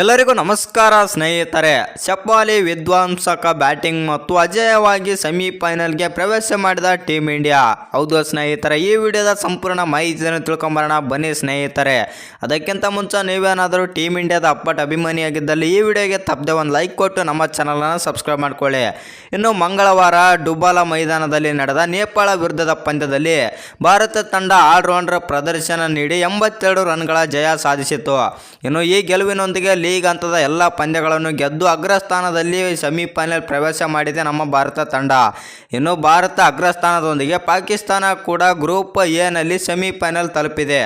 ಎಲ್ಲರಿಗೂ ನಮಸ್ಕಾರ ಸ್ನೇಹಿತರೆ ಚಪ್ಪಾಲಿ ವಿಧ್ವಂಸಕ ಬ್ಯಾಟಿಂಗ್ ಮತ್ತು ಅಜೇಯವಾಗಿ ಸೆಮಿಫೈನಲ್ಗೆ ಪ್ರವೇಶ ಮಾಡಿದ ಟೀಮ್ ಇಂಡಿಯಾ. ಹೌದು ಸ್ನೇಹಿತರೆ, ಈ ವಿಡಿಯೋದ ಸಂಪೂರ್ಣ ಮಾಹಿತಿಯನ್ನು ತಿಳ್ಕೊಂಬರೋಣ, ಬನ್ನಿ ಸ್ನೇಹಿತರೆ. ಅದಕ್ಕಿಂತ ಮುಂಚೆ ನೀವೇನಾದರೂ ಟೀಮ್ ಇಂಡಿಯಾದ ಅಪ್ಪಟ ಅಭಿಮಾನಿಯಾಗಿದ್ದಲ್ಲಿ ಈ ವಿಡಿಯೋಗೆ ತಪ್ಪದೆ ಒಂದು ಲೈಕ್ ಕೊಟ್ಟು ನಮ್ಮ ಚಾನಲನ್ನು ಸಬ್ಸ್ಕ್ರೈಬ್ ಮಾಡಿಕೊಳ್ಳಿ. ಇನ್ನು ಮಂಗಳವಾರ ಡುಬಾಲ ಮೈದಾನದಲ್ಲಿ ನಡೆದ ನೇಪಾಳ ವಿರುದ್ಧದ ಪಂದ್ಯದಲ್ಲಿ ಭಾರತ ತಂಡ ಆಲ್ರೌಂಡರ್ ಪ್ರದರ್ಶನ ನೀಡಿ ಎಂಬತ್ತೆರಡು ರನ್ಗಳ ಜಯ ಸಾಧಿಸಿತು ಇನ್ನು ಈ ಗೆಲುವಿನೊಂದಿಗೆ ಲೀಗ್ ಹಂತದ ಎಲ್ಲ ಪಂದ್ಯಗಳನ್ನು ಗೆದ್ದು ಅಗ್ರಸ್ಥಾನದಲ್ಲಿ ಸೆಮಿಫೈನಲ್ ಪ್ರವೇಶ ಮಾಡಿದೆ ನಮ್ಮ ಭಾರತ ತಂಡ. ಇನ್ನು ಭಾರತ ಅಗ್ರಸ್ಥಾನದೊಂದಿಗೆ ಪಾಕಿಸ್ತಾನ ಕೂಡ ಗ್ರೂಪ್ ಎನಲ್ಲಿ ಸೆಮಿಫೈನಲ್ ತಲುಪಿದೆ.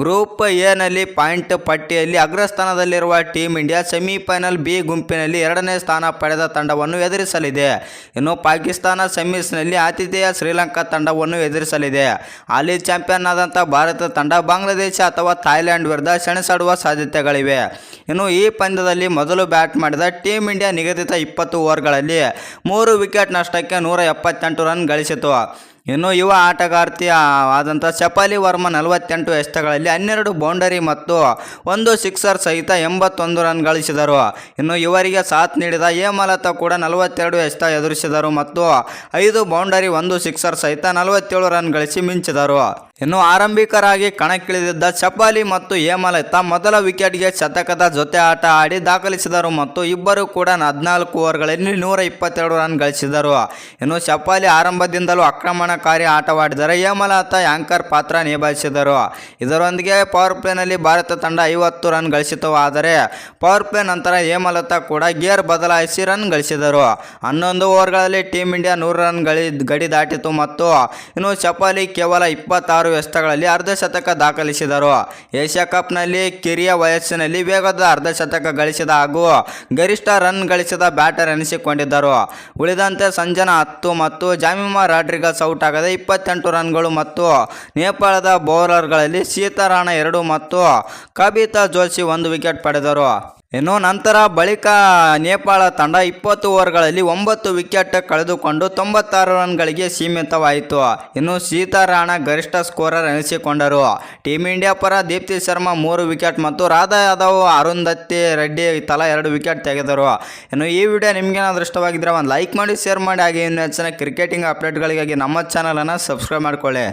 ಗ್ರೂಪ್ ಎನಲ್ಲಿ ಪಾಯಿಂಟ್ ಪಟ್ಟಿಯಲ್ಲಿ ಅಗ್ರಸ್ಥಾನದಲ್ಲಿರುವ ಟೀಮ್ ಇಂಡಿಯಾ ಸೆಮಿಫೈನಲ್ ಬಿ ಗುಂಪಿನಲ್ಲಿ ಎರಡನೇ ಸ್ಥಾನ ಪಡೆದ ತಂಡವನ್ನು ಎದುರಿಸಲಿದೆ. ಇನ್ನು ಪಾಕಿಸ್ತಾನ ಸೆಮೀಸ್ನಲ್ಲಿ ಆತಿಥೇಯ ಶ್ರೀಲಂಕಾ ತಂಡವನ್ನು ಎದುರಿಸಲಿದೆ. ಹಾಲಿ ಚಾಂಪಿಯನ್ ಆದಂಥ ಭಾರತ ತಂಡ ಬಾಂಗ್ಲಾದೇಶ ಅಥವಾ ಥಾಯ್ಲೆಂಡ್ ವಿರುದ್ಧ ಸೆಣಸಾಡುವ ಸಾಧ್ಯತೆಗಳಿವೆ. ಇನ್ನು ಈ ಪಂದ್ಯದಲ್ಲಿ ಮೊದಲು ಬ್ಯಾಟ್ ಮಾಡಿದ ಟೀಮ್ ಇಂಡಿಯಾ ನಿಗದಿತ ಇಪ್ಪತ್ತು ಓವರ್ಗಳಲ್ಲಿ ಮೂರು ವಿಕೆಟ್ ನಷ್ಟಕ್ಕೆ ನೂರ ಎಪ್ಪತ್ತೆಂಟು ರನ್ ಗಳಿಸಿತು. ಇನ್ನು ಯುವ ಆಟಗಾರ್ತಿ ಆದಂಥ ಚಪಾಲಿ ವರ್ಮ ನಲವತ್ತೆಂಟು ಎಷ್ಟಗಳಲ್ಲಿ ಹನ್ನೆರಡು ಬೌಂಡರಿ ಮತ್ತು ಒಂದು ಸಿಕ್ಸರ್ ಸಹಿತ ಎಂಬತ್ತೊಂದು ರನ್ ಗಳಿಸಿದರು. ಇನ್ನು ಇವರಿಗೆ ಸಾಥ್ ನೀಡಿದ ಹೇಮಲತಾ ಕೂಡ ನಲವತ್ತೆರಡು ಎಷ್ಟ ಎದುರಿಸಿದರು ಮತ್ತು ಐದು ಬೌಂಡರಿ, ಒಂದು ಸಿಕ್ಸರ್ ಸಹಿತ ನಲವತ್ತೇಳು ರನ್ ಗಳಿಸಿ ಮಿಂಚಿದರು. ಇನ್ನು ಆರಂಭಿಕರಾಗಿ ಕಣಕ್ಕಿಳಿದಿದ್ದ ಚಪಾಲಿ ಮತ್ತು ಹೇಮಲತಾ ಮೊದಲ ವಿಕೆಟ್ಗೆ ಶತಕದ ಜೊತೆ ಆಟ ಆಡಿ ದಾಖಲಿಸಿದರು ಮತ್ತು ಇಬ್ಬರು ಕೂಡ ಹದಿನಾಲ್ಕು ಓವರ್ಗಳಲ್ಲಿ ನೂರ ಇಪ್ಪತ್ತೆರಡು ರನ್ ಗಳಿಸಿದರು. ಇನ್ನು ಚಪಾಲಿ ಆರಂಭದಿಂದಲೂ ಆಕ್ರಮಣಕಾರಿ ಆಟವಾಡಿದರೆ ಹೇಮಲತಾ ಆ್ಯಂಕರ್ ಪಾತ್ರ ನಿಭಾಯಿಸಿದರು. ಇದರೊಂದಿಗೆ ಪವರ್ ಪ್ಲೇನಲ್ಲಿ ಭಾರತ ತಂಡ ಐವತ್ತು ರನ್ ಗಳಿಸಿತು ಆದರೆ ಪವರ್ ಪ್ಲೇ ನಂತರ ಹೇಮಲತಾ ಕೂಡ ಗೇರ್ ಬದಲಾಯಿಸಿ ರನ್ ಗಳಿಸಿದರು. ಹನ್ನೊಂದು ಓವರ್ಗಳಲ್ಲಿ ಟೀಮ್ ಇಂಡಿಯಾ ನೂರು ರನ್ ಗಳಿ ಗಡಿ ದಾಟಿತು ಮತ್ತು ಇನ್ನು ಚಪಾಲಿ ಕೇವಲ ಇಪ್ಪತ್ತಾರು ಅರ್ಧ ಶತಕ ದಾಖಲಿಸಿದರು. ಏಷ್ಯಾ ಕಪ್ನಲ್ಲಿ ಕಿರಿಯ ವಯಸ್ಸಿನಲ್ಲಿ ವೇಗದ ಅರ್ಧ ಶತಕ ಗಳಿಸಿದ ಹಾಗೂ ಗರಿಷ್ಠ ರನ್ ಗಳಿಸಿದ ಬ್ಯಾಟರ್ ಎನಿಸಿಕೊಂಡಿದ್ದರು. ಉಳಿದಂತೆ ಸಂಜನಾ ಹತ್ತು ಮತ್ತು ಜಾಮಿಮಾ ರಾಡ್ರಿಗಸ್ ಔಟ್ ಆಗದೆ ಇಪ್ಪತ್ತೆಂಟು ರನ್ಗಳು ಮತ್ತು ನೇಪಾಳದ ಬೌಲರ್ಗಳಲ್ಲಿ ಸೀತಾರಾಣ ಎರಡು ಮತ್ತು ಕಬಿತಾ ಜೋಶಿ ಒಂದು ವಿಕೆಟ್ ಪಡೆದರು. ಇನ್ನು ನಂತರ ಬಳಿಕ ನೇಪಾಳ ತಂಡ ಇಪ್ಪತ್ತು ಓವರ್ಗಳಲ್ಲಿ ಒಂಬತ್ತು ವಿಕೆಟ್ ಕಳೆದುಕೊಂಡು ತೊಂಬತ್ತಾರು ರನ್ಗಳಿಗೆ ಸೀಮಿತವಾಯಿತು. ಇನ್ನು ಸೀತಾರಾಣ ಗರಿಷ್ಠ ಸ್ಕೋರರ್ ಎನಿಸಿಕೊಂಡರು. ಟೀಮ್ ಇಂಡಿಯಾ ಪರ ದೀಪ್ತಿ ಶರ್ಮಾ ಮೂರು ವಿಕೆಟ್ ಮತ್ತು ರಾಧಾ ಯಾದವ್ ಅರುಂಧತಿ ರೆಡ್ಡಿ ತಲಾ ಎರಡು ವಿಕೆಟ್ ತೆಗೆದರು. ಇನ್ನು ಈ ವಿಡಿಯೋ ನಿಮಗೇನಾದ್ರೂ ಇಷ್ಟವಾಗಿದ್ದರೆ ಒಂದು ಲೈಕ್ ಮಾಡಿ, ಶೇರ್ ಮಾಡಿ, ಹಾಗೆ ಇನ್ನು ಹೆಚ್ಚಿನ ಕ್ರಿಕೆಟಿಂಗ್ ಅಪ್ಡೇಟ್ಗಳಿಗಾಗಿ ನಮ್ಮ ಚಾನಲನ್ನು ಸಬ್ಸ್ಕ್ರೈಬ್ ಮಾಡ್ಕೊಳ್ಳಿ.